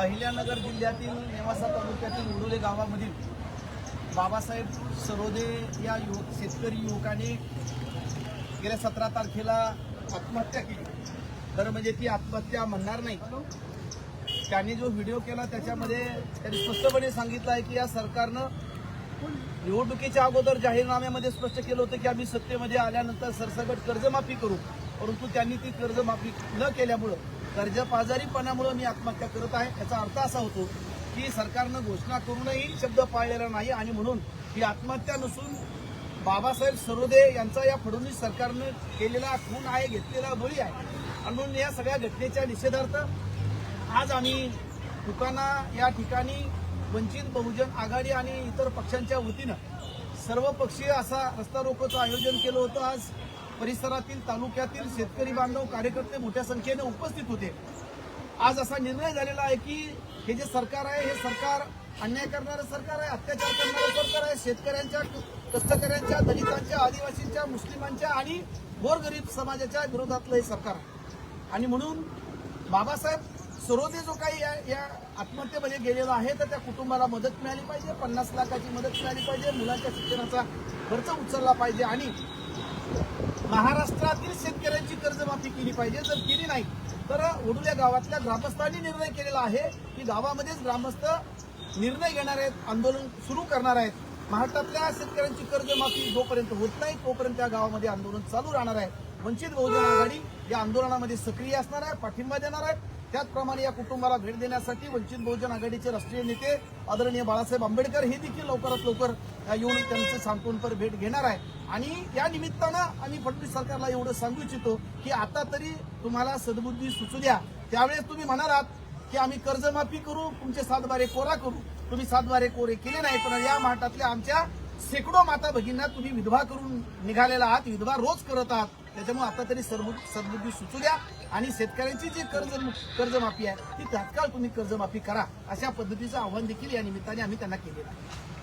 अहिल्यानगर जिल्ह्यातील नेवासा तालुक्यातील उडोले गावामधील बाबासाहेब सरोदे या युवक शेतकरी युवकाने गेल्या सतरा तारखेला आत्महत्या केली. तर म्हणजे ती आत्महत्या म्हणणार नाही. त्याने जो व्हिडिओ केला त्याच्यामध्ये त्यांनी स्पष्टपणे सांगितलं आहे की या सरकारनं निवडणुकीच्या अगोदर जाहीरनाम्यामध्ये स्पष्ट केलं होतं की आम्ही सत्तेमध्ये आल्यानंतर सरसकट कर्जमाफी करू. परंतु त्यांनी ती कर्जमाफी न केल्यामुळं कर्जपाजारीपणामुळं मी आत्महत्या करत आहे. याचा अर्थ असा होतो की सरकारनं घोषणा करूनही शब्द पाळलेला नाही आणि म्हणून ही आत्महत्या नसून बाबासाहेब सरोदे यांचा या फडणवीस सरकारनं केलेला खून आहे घेतलेला बळी आहे. आणि म्हणून या सगळ्या घटनेच्या निषेधार्थ आज आम्ही दुकाना या ठिकाणी वंचित बहुजन आघाडी आणि इतर पक्षांच्या वतीनं सर्वपक्षीय असा रस्ता रोकोचं आयोजन केलं होतं. आज परिसरातील तालुक्यातील शेतकरी बांधव कार्यकर्ते मोठ्या संख्येने उपस्थित होते. आज असा निर्णय झालेला आहे की हे जे सरकार आहे हे सरकार अन्याय करणारं सरकार आहे अत्याचार करणारं सरकार आहे शेतकऱ्यांच्या कष्टकऱ्यांच्या दलितांच्या आदिवासींच्या मुस्लिमांच्या आणि गोरगरीब समाजाच्या विरोधातलं हे सरकार आहे. आणि म्हणून बाबासाहेब सरोदे जो काही या, या आत्महत्येमध्ये गेलेला आहे तर त्या कुटुंबाला मदत मिळाली पाहिजे पन्नास लाखाची मदत मिळाली पाहिजे मुलांच्या शिक्षणाचा खर्च उचलला पाहिजे आणि महाराष्ट्रातील शेतकऱ्यांची कर्जमाफी केली पाहिजे. जर केली नाही तर ओडुल्या गावातल्या ग्रामस्थांनी निर्णय केलेला आहे की गावामध्येच ग्रामस्थ निर्णय घेणार आहेत आंदोलन सुरू करणार आहेत. महाराष्ट्रातल्या शेतकऱ्यांची कर्जमाफी जोपर्यंत होत नाही तोपर्यंत त्या गावामध्ये आंदोलन चालू राहणार आहे. वंचित बहुजन आघाडी या आंदोलनामध्ये सक्रिय असणार आहे पाठिंबा देणार आहे. त्याचप्रमाणे या कुटुंबाला भेट देण्यासाठी वंचित बहुजन आघाडीचे राष्ट्रीय नेते आदरणीय बाळासाहेब आंबेडकर हे देखील लवकरात लवकर येऊन त्यांचे सांत्वनपर भेट घेणार आहे. आणि या निमित्तानं आम्ही फडणवीस सरकारला एवढं सांगू इच्छितो की आता तरी तुम्हाला सद्बुद्धी सुचू द्या. त्यावेळेस तुम्ही म्हणाल की आम्ही कर्जमाफी करू तुमचे सातबारे कोरा करू. तुम्ही सातबारे कोरे केले नाही पण या महाटातल्या आमच्या शेकडो माता भगिनींना तुम्ही विधवा करून निघालेला आहात विधवा रोज करत आहात त्याच्यामुळे आता तरी सद्बुद्धी सुचू द्या. आणि शेतकऱ्यांची जी कर्ज कर्जमाफी आहे ती तात्काळ तुम्ही कर्जमाफी करा अशा पद्धतीचं आव्हान देखील या निमित्ताने आम्ही त्यांना केलेलं आहे.